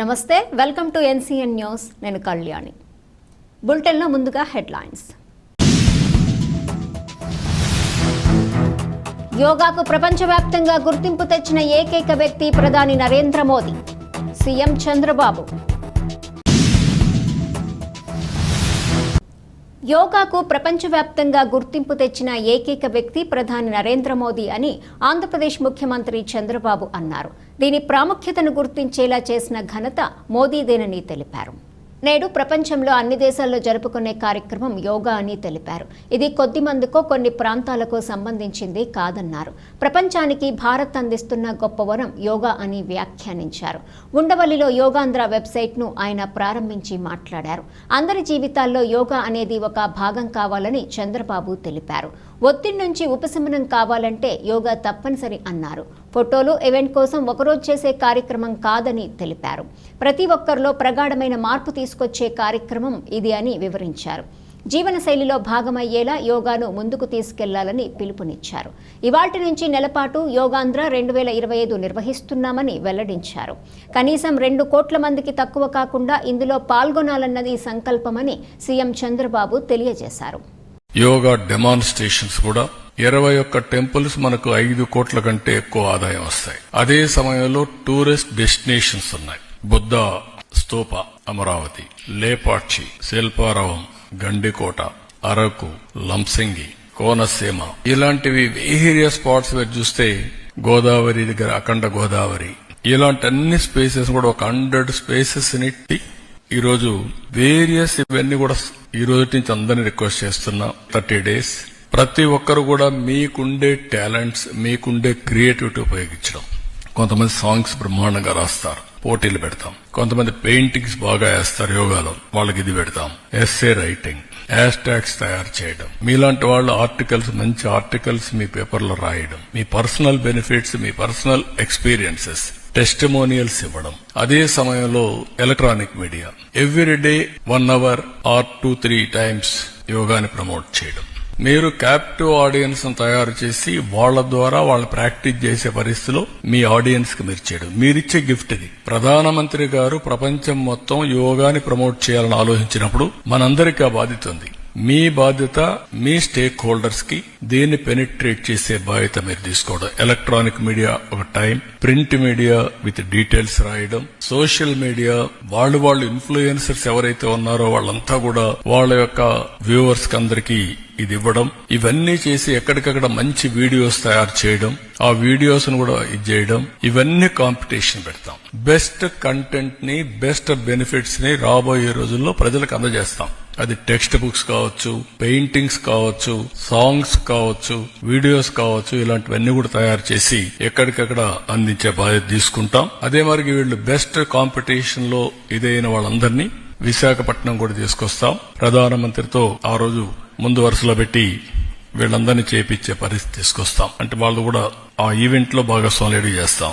నమస్తే welcome to NCN news. నేను కళ్యాణి. బులెటిన్లో ముందుగా హెడ్లైన్స్. యోగాకు ప్రపంచవ్యాప్తంగా గుర్తింపు తెచ్చిన ఏకైక వ్యక్తి ప్రధాని నరేంద్ర మోదీ. సీఎం చంద్రబాబు. యోగాకు ప్రపంచవ్యాప్తంగా గుర్తింపు తెచ్చిన ఏకైక వ్యక్తి ప్రధాని నరేంద్ర మోదీ అని ఆంధ్రప్రదేశ్ ముఖ్యమంత్రి చంద్రబాబు అన్నారు. దీని ప్రాముఖ్యతను గుర్తించేలా చేసిన ఘనత మోదీదేనని తెలిపారు. నేడు ప్రపంచంలో అన్ని దేశాల్లో జరుపుకునే కార్యక్రమం యోగా అని తెలిపారు. ఇది కొద్ది మందికో కొన్ని ప్రాంతాలకు సంబంధించింది కాదన్నారు. ప్రపంచానికి భారత్ అందిస్తున్న గొప్ప వరం యోగా అని వ్యాఖ్యానించారు. ఉండవల్లిలో యోగాంధ్ర వెబ్సైట్ను ఆయన ప్రారంభించి మాట్లాడారు. అందరి జీవితాల్లో యోగా అనేది ఒక భాగం కావాలని చంద్రబాబు తెలిపారు. ఒత్తిడి నుంచి ఉపశమనం కావాలంటే యోగా తప్పనిసరి అన్నారు. ఫోటోలు ఈవెంట్ కోసం ఒకరోజు చేసే కార్యక్రమం కాదని తెలిపారు. ప్రతి ఒక్కరిలో ప్రగాఢమైన మార్పు తీసుకొచ్చే కార్యక్రమం ఇది అని వివరించారు. జీవనశైలిలో భాగమయ్యేలా యోగాను ముందుకు తీసుకెళ్ళాలని పిలుపునిచ్చారు. ఇవాటి నుంచి నెలపాటు యోగాంధ్ర రెండు వేల ఇరవై ఐదు నిర్వహిస్తున్నామని వెల్లడించారు. కనీసం రెండు కోట్ల మందికి తక్కువ కాకుండా ఇందులో పాల్గొనాలన్నది సంకల్పమని సీఎం చంద్రబాబు తెలియజేశారు. యోగా డెమాన్స్ట్రేషన్స్ కూడా ఇరవై ఒక్క టెంపుల్స్ మనకు ఐదు కోట్ల కంటే ఎక్కువ ఆదాయం వస్తాయి. అదే సమయంలో టూరిస్ట్ డెస్టినేషన్స్ ఉన్నాయి. బుద్ధ స్తూప అమరావతి లేపాక్షి శిల్పారావం గండికోట అరకు లంసింగి కోనసీమ ఇలాంటివి వేరియస్ స్పాట్స్ మీరు చూస్తే గోదావరి దగ్గర అఖండ గోదావరి ఇలాంటి అన్ని స్పేసెస్ కూడా ఒక హండ్రెడ్ స్పేసెస్ని ఈరోజు వేరియస్ ఇవన్నీ కూడా ఈ రోజు నుంచి అందరిని రిక్వెస్ట్ చేస్తున్నాం థర్టీ డేస్. ప్రతి ఒక్కరు కూడా మీకుండే టాలెంట్స్ మీకుండే క్రియేటివిటీ ఉపయోగించడం. కొంతమంది సాంగ్స్ బ్రహ్మాండంగా రాస్తారు పోటీలు పెడతాం. కొంతమంది పెయింటింగ్స్ బాగా వేస్తారు యోగాలో వాళ్ళకి ఇది పెడతాం. ఎస్ఏ రైటింగ్ హ్యాష్ ట్యాగ్స్ తయారు చేయడం. మీలాంటి వాళ్ళు ఆర్టికల్స్ మంచి ఆర్టికల్స్ మీ పేపర్లో రాయడం. మీ పర్సనల్ బెనిఫిట్స్ మీ పర్సనల్ ఎక్స్పీరియన్సెస్. టెస్టిమోనియల్స్ ఇవ్వడం. అదే సమయంలో electronic media. Every day one hour or two three times యోగాని ప్రమోట్ చేయడం. మీరు క్యాప్టివ్ ఆడియన్స్ తయారు చేసి వాళ్ళ ద్వారా వాళ్ళు ప్రాక్టీస్ చేసే పరిస్థితిలో మీ ఆడియన్స్కి మీరు చేయడం. మీరిచ్చే గిఫ్ట్ ఇది. ప్రధానమంత్రి గారు ప్రపంచం మొత్తం యోగాని ప్రమోట్ చేయాలని ఆలోచించినప్పుడు మనందరికీ ఆ బాధితుంది మీ బాధ్యత మీ స్టేక్ హోల్డర్స్కి దీన్ని పెనిట్రేట్ చేసే బాధ్యత మీరు తీసుకోవడం. ఎలక్ట్రానిక్ మీడియా ఒక time print media with details రాయడం సోషల్ మీడియా వాళ్ళు వాళ్ళు ఇన్ఫ్లుయెన్సర్స్ ఎవరైతే ఉన్నారో వాళ్ళంతా కూడా వాళ్ళ యొక్క వ్యూవర్స్కి అందరికీ ఇది ఇవ్వడం. ఇవన్నీ చేసి ఎక్కడికక్కడ మంచి వీడియోస్ తయారు చేయడం. ఆ వీడియోస్ను కూడా ఇది చేయడం. ఇవన్నీ కాంపిటీషన్ పెడతాం. బెస్ట్ కంటెంట్ని బెస్ట్ బెనిఫిట్స్ని రాబోయే రోజుల్లో ప్రజలకు అందజేస్తాం. అది టెక్స్ట్ బుక్స్ కావచ్చు పెయింటింగ్స్ కావచ్చు సాంగ్స్ కావచ్చు వీడియోస్ కావచ్చు ఇలాంటివన్నీ కూడా తయారు చేసి ఎక్కడికక్కడ అందించే బాధ్యత తీసుకుంటాం. అదే మరి వీళ్ళు బెస్ట్ కాంపిటీషన్లో ఇదైన వాళ్ళందరినీ విశాఖపట్నం కూడా తీసుకొస్తాం. ప్రధానమంత్రితో ఆ రోజు ముందు వరుసలో పెట్టి వీళ్ళందరినీ చేపించే పరిస్థితి తీసుకొస్తాం. అంటే వాళ్ళు కూడా ఆ ఈవెంట్లో భాగస్వామ్యం చేస్తాం.